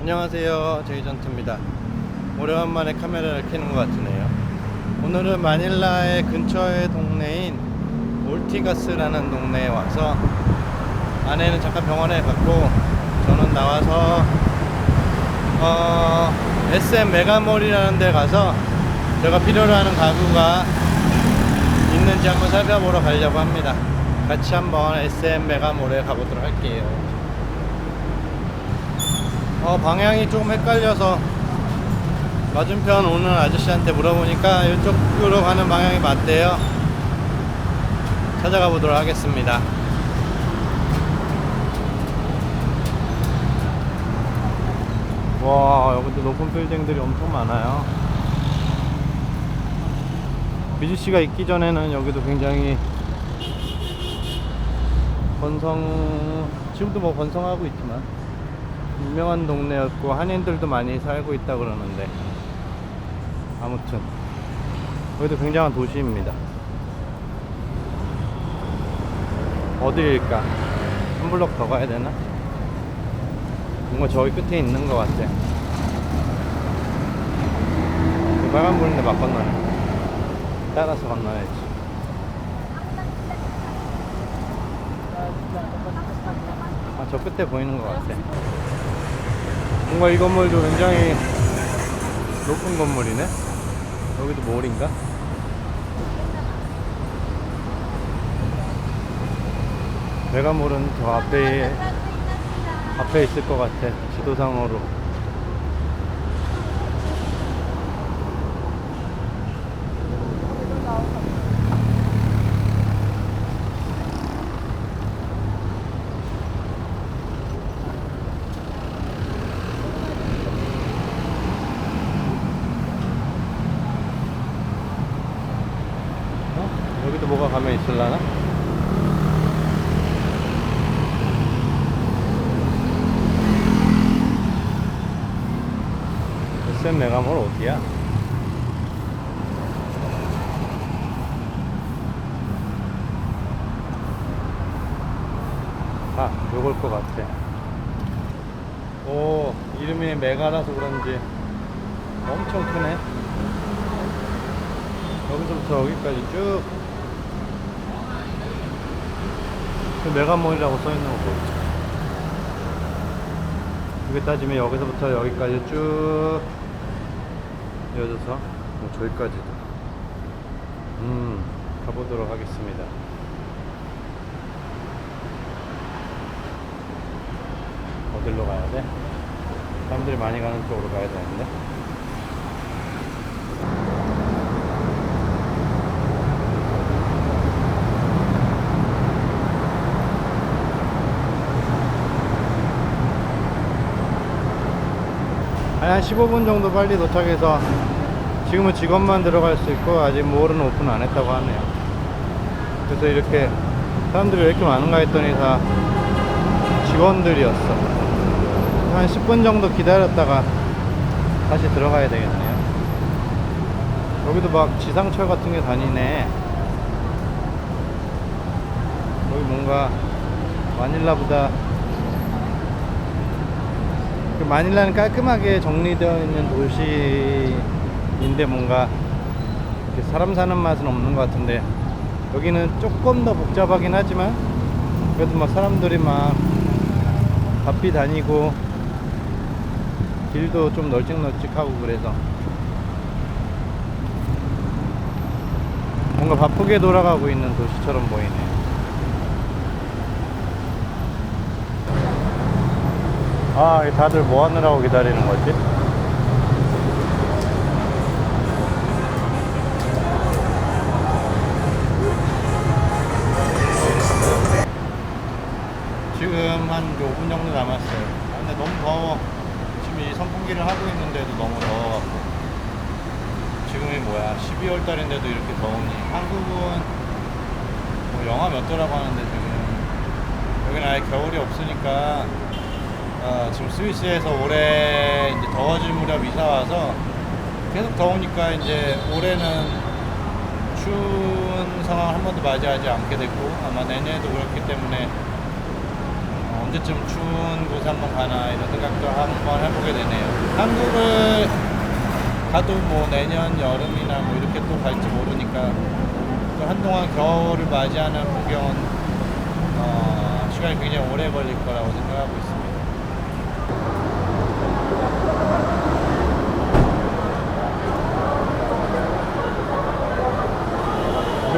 안녕하세요. 제이전트입니다. 오래간만에 카메라를 켜는 것 같으네요. 오늘은 마닐라의 근처의 동네인 올티가스라는 동네에 와서 아내는 잠깐 병원에 갔고 저는 나와서 어, SM 메가몰이라는 데 가서 제가 필요로 하는 가구가 있는지 한번 살펴보러 가려고 합니다. 같이 한번 SM 메가몰에 가보도록 할게요 어, 방향이 조금 헷갈려서 맞은편 오는 아저씨한테 물어보니까 이쪽으로 가는 방향이 맞대요. 찾아가 보도록 하겠습니다. 와, 여기도 높은 빌딩들이 엄청 많아요. 씨가 있기 전에는 여기도 굉장히 건성, 지금도 뭐 건성하고 있지만 유명한 동네였고 한인들도 많이 살고 있다 그러는데 아무튼 여기도 굉장한 도시입니다. 어디일까? 한 블럭 더 가야 되나? 뭔가 저기 끝에 있는 것 같아. 그 빨간 불인데 막 건너네 따라서 건너야지. 아, 저 끝에 보이는 것 같아. 뭔가 이 건물도 굉장히 높은 건물이네. 여기도 몰인가? 메가몰은 저 앞에 앞에 있을 것 같아. 지도상으로. 어? 여기도 뭐가 가면 있을라나? SM 메가몰 어디야? 아, 요걸 것 같아. 오, 이름이 메가라서 그런지 엄청 크네. 여기서부터 여기까지 쭉. 그 메가몰이라고 써있는 거 보이죠? 이게 따지면 여기서부터 여기까지 쭉 이어져서 뭐 저기까지도. 음, 가보도록 하겠습니다. 어디로 가야 돼? 사람들이 많이 가는 쪽으로 가야 되는데. 한 15분 정도 빨리 도착해서 지금은 직원만 들어갈 수 있고 아직 몰은 오픈 안 했다고 하네요. 그래서 이렇게 사람들이 왜 이렇게 많은가 했더니 다 직원들이었어. 한 10분 정도 기다렸다가 다시 들어가야 되겠네요. 여기도 막 지상철 같은 게 다니네. 여기 뭔가 마닐라보다 그 마닐라는 깔끔하게 정리되어 있는 도시인데 뭔가 사람 사는 맛은 없는 것 같은데 여기는 조금 더 복잡하긴 하지만 그래도 막 사람들이 막 바삐 다니고 길도 좀 널찍널찍하고 그래서 뭔가 바쁘게 돌아가고 있는 도시처럼 보이네. 아, 이 다들 뭐 하느라고 기다리는 거지? 지금 한 5분 정도 남았어요. 아, 근데 너무 더워. 선풍기를 하고 있는데도 너무 더워갖고. 지금이 뭐야, 12월 달인데도 이렇게 더우니. 한국은 뭐 영하 몇 도라고 하는데 지금. 여기는 아예 겨울이 없으니까 어, 지금 스위스에서 올해 이제 더워질 무렵 이사 와서 계속 더우니까 이제 올해는 추운 상황을 한 번도 맞이하지 않게 됐고 아마 내년에도 그렇기 때문에 어, 언제쯤 추운 곳에 한번 가나 이런 생각도 한번 해보게 되네요. 한국을 가도 뭐 내년 여름이나 뭐 이렇게 또 갈지 모르니까 또 한동안 겨울을 맞이하는 구경은 어, 시간이 굉장히 오래 걸릴 거라고 생각하고 있습니다.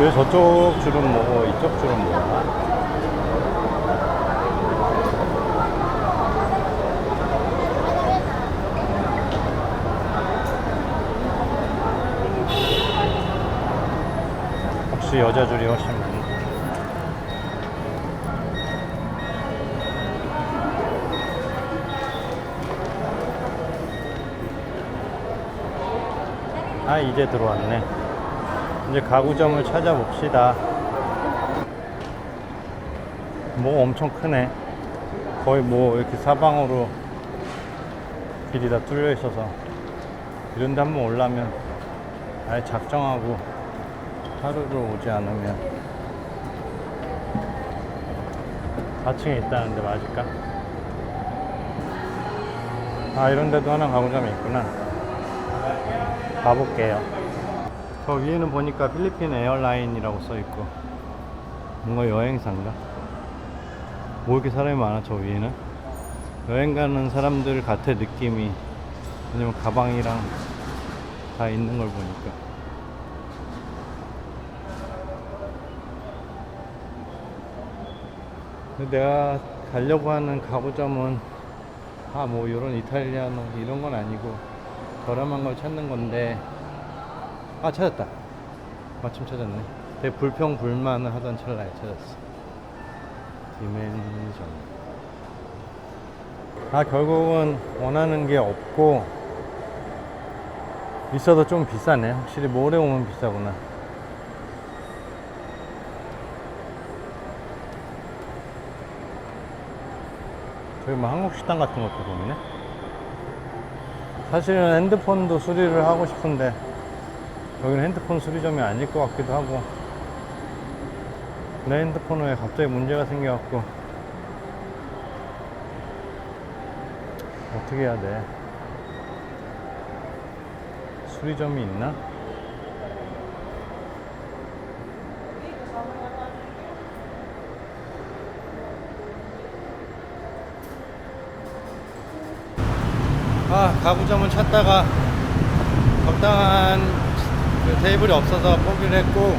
왜 저쪽 줄은 뭐고 이쪽 줄은 뭐야? 역시 여자 줄이 훨씬 많네. 아 이제 들어왔네. 이제 가구점을 찾아봅시다. 뭐 엄청 크네. 거의 뭐 이렇게 사방으로 길이 다 뚫려 있어서 이런 데 한번 올라면 아예 작정하고 하루를 오지 않으면 4층에 있다는데 맞을까? 아 이런 데도 하나 가구점이 있구나 가볼게요 저 위에는 보니까 필리핀 에어라인이라고 써있고 뭔가 여행사인가? 뭐 이렇게 사람이 많아 저 위에는? 여행 가는 사람들 같아 느낌이 왜냐면 가방이랑 다 있는 걸 보니까 근데 내가 가려고 하는 가구점은 아 뭐 이런 이탈리아노 이런 건 아니고 저렴한 걸 찾는 건데. 아 찾았다. 마침 찾았네. 되게 불평불만을 하던 찰나에 찾았어. 디멘션 아 결국은 원하는 게 없고 있어도 좀 비싸네. 확실히 모레 오면 비싸구나 저기 뭐 한국 식당 같은 것도 보이네. 사실은 핸드폰도 수리를 하고 싶은데 여기는 핸드폰 수리점이 아닐 것 같기도 하고 내 핸드폰에 갑자기 문제가 생겨갖고 어떻게 해야 돼? 수리점이 있나? 아 가구점을 찾다가 적당한 그 테이블이 없어서 포기를 했고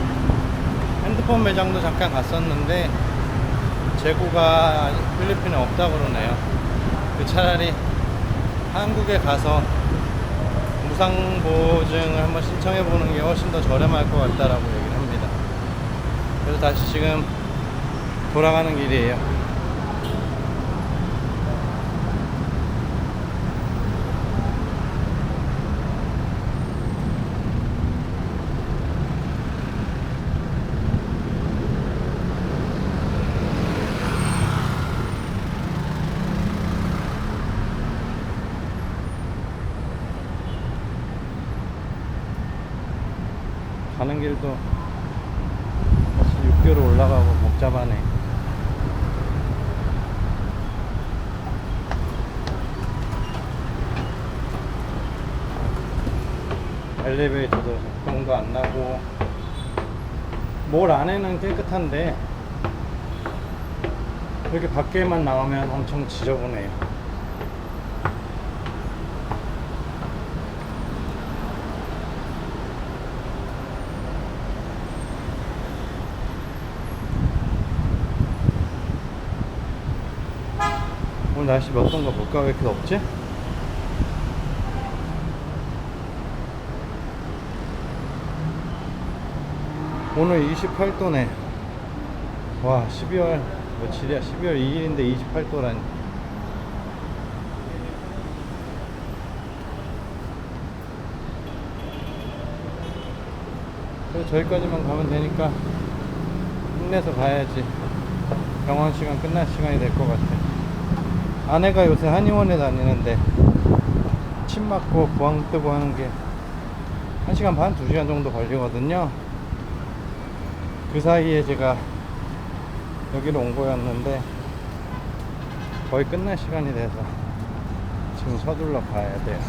핸드폰 매장도 잠깐 갔었는데 재고가 필리핀에 없다 그러네요. 그 차라리 한국에 가서 무상보증을 한번 신청해 보는 게 훨씬 더 저렴할 것 같다라고 얘기를 합니다. 그래서 다시 지금 돌아가는 길이에요 길도 6개로 올라가고 복잡하네. 엘리베이터도 작동도 안 나고 몰 안에는 깨끗한데 이렇게 밖에만 나오면 엄청 지저분해요. 날씨 몇 도인가 볼까? 왜 이렇게 덥지? 오늘 28도네. 와, 12월 며칠이야? 12월 2일인데 28도라니. 그래서 저기까지만 가면 되니까 힘내서 가야지. 병원 시간 끝날 시간이 될 것 같아. 아내가 요새 한의원에 다니는데 침 맞고 부항 뜨고 하는 게 1시간 반, 2시간 정도 걸리거든요. 그 사이에 제가 여기로 온 거였는데 거의 끝날 시간이 돼서 지금 서둘러 가야 돼요.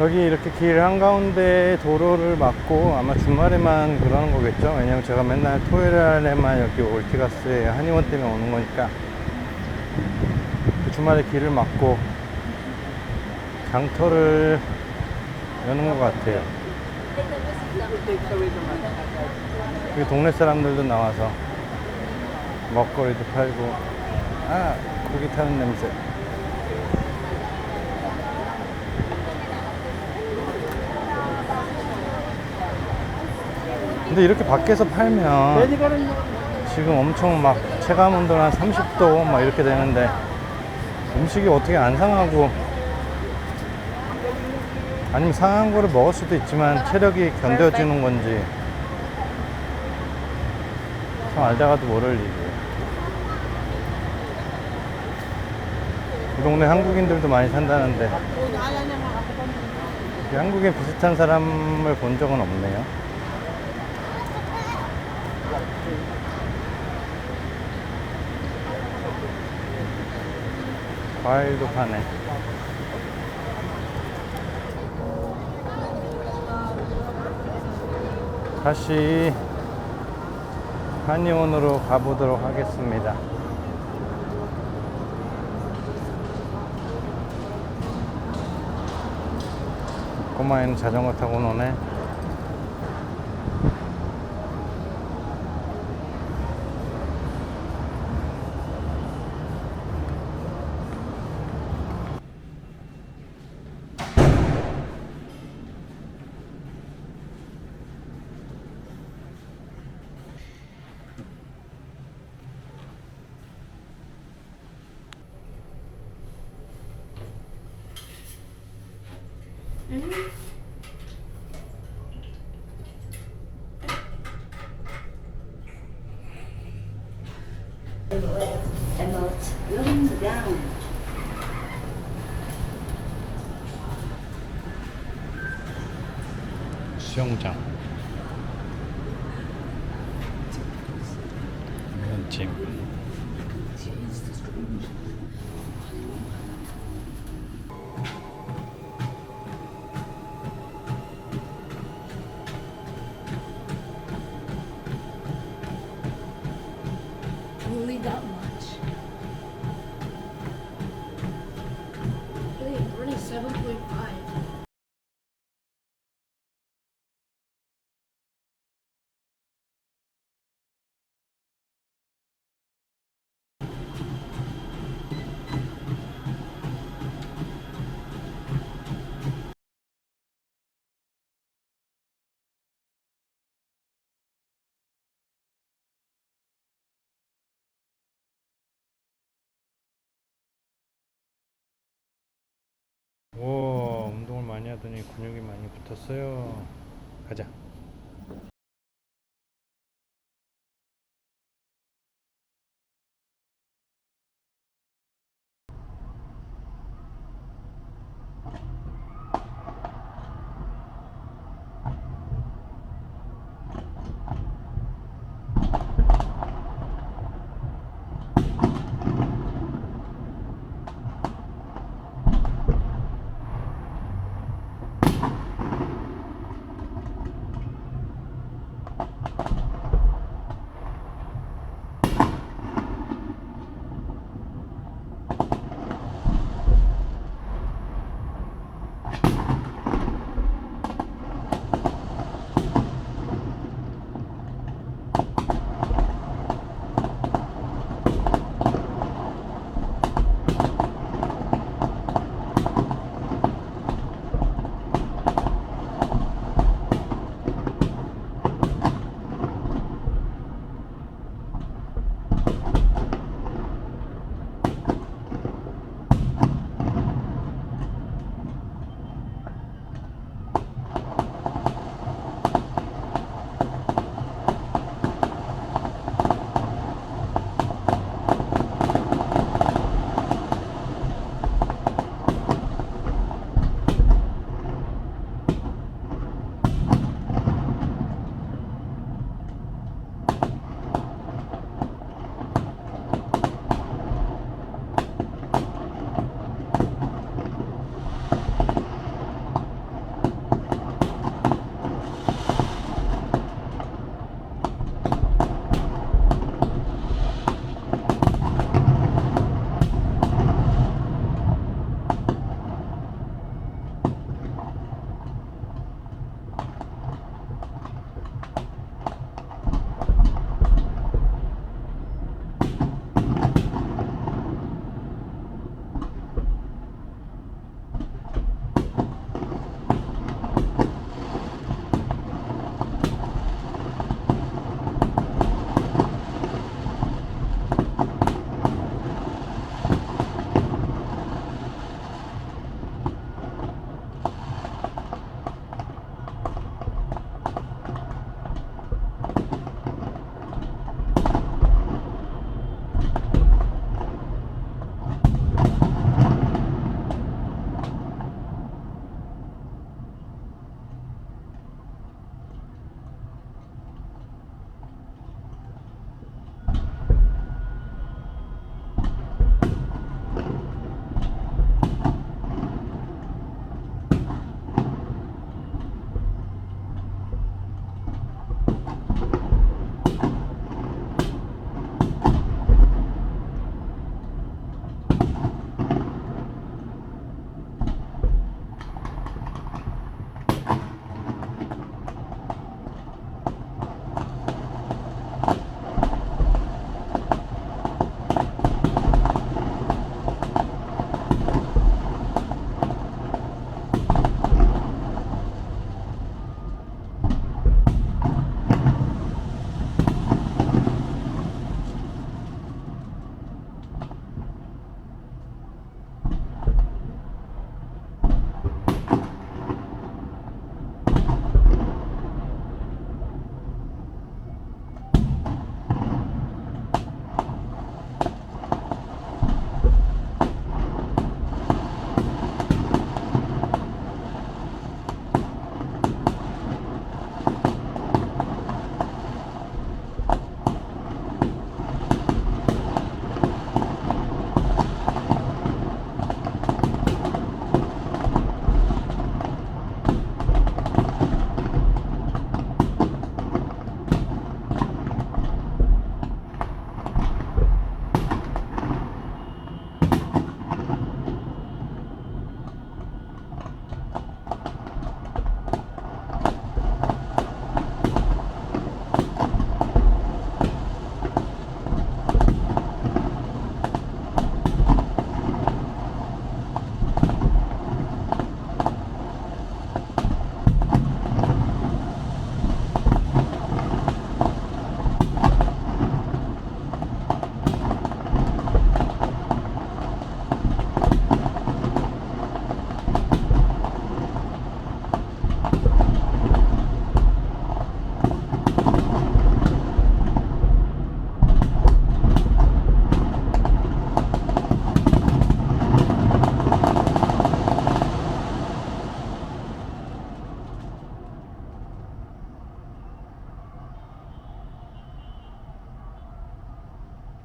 여기 이렇게 길 한가운데 도로를 막고 아마 주말에만 그러는 거겠죠. 왜냐면 제가 맨날 토요일에만 여기 올티가스에 한의원 때문에 오는 거니까 그 주말에 길을 막고 장터를 여는 것 같아요. 여기 동네 사람들도 나와서 먹거리도 팔고 아 고기 타는 냄새 근데 이렇게 밖에서 팔면 지금 엄청 막 체감 온도는 한 30도 막 이렇게 되는데 음식이 어떻게 안 상하고 아니면 상한 거를 먹을 수도 있지만 체력이 견뎌지는 건지 참 알다가도 모를 일이에요. 이 동네 한국인들도 많이 산다는데 이 한국에 비슷한 사람을 본 적은 없네요. 과일도 파네. 다시 한의원으로 가보도록 하겠습니다. 꼬마애는 자전거 타고 노네. 수영장. 이건 짐. 하더니 근육이 많이 붙었어요. 가자.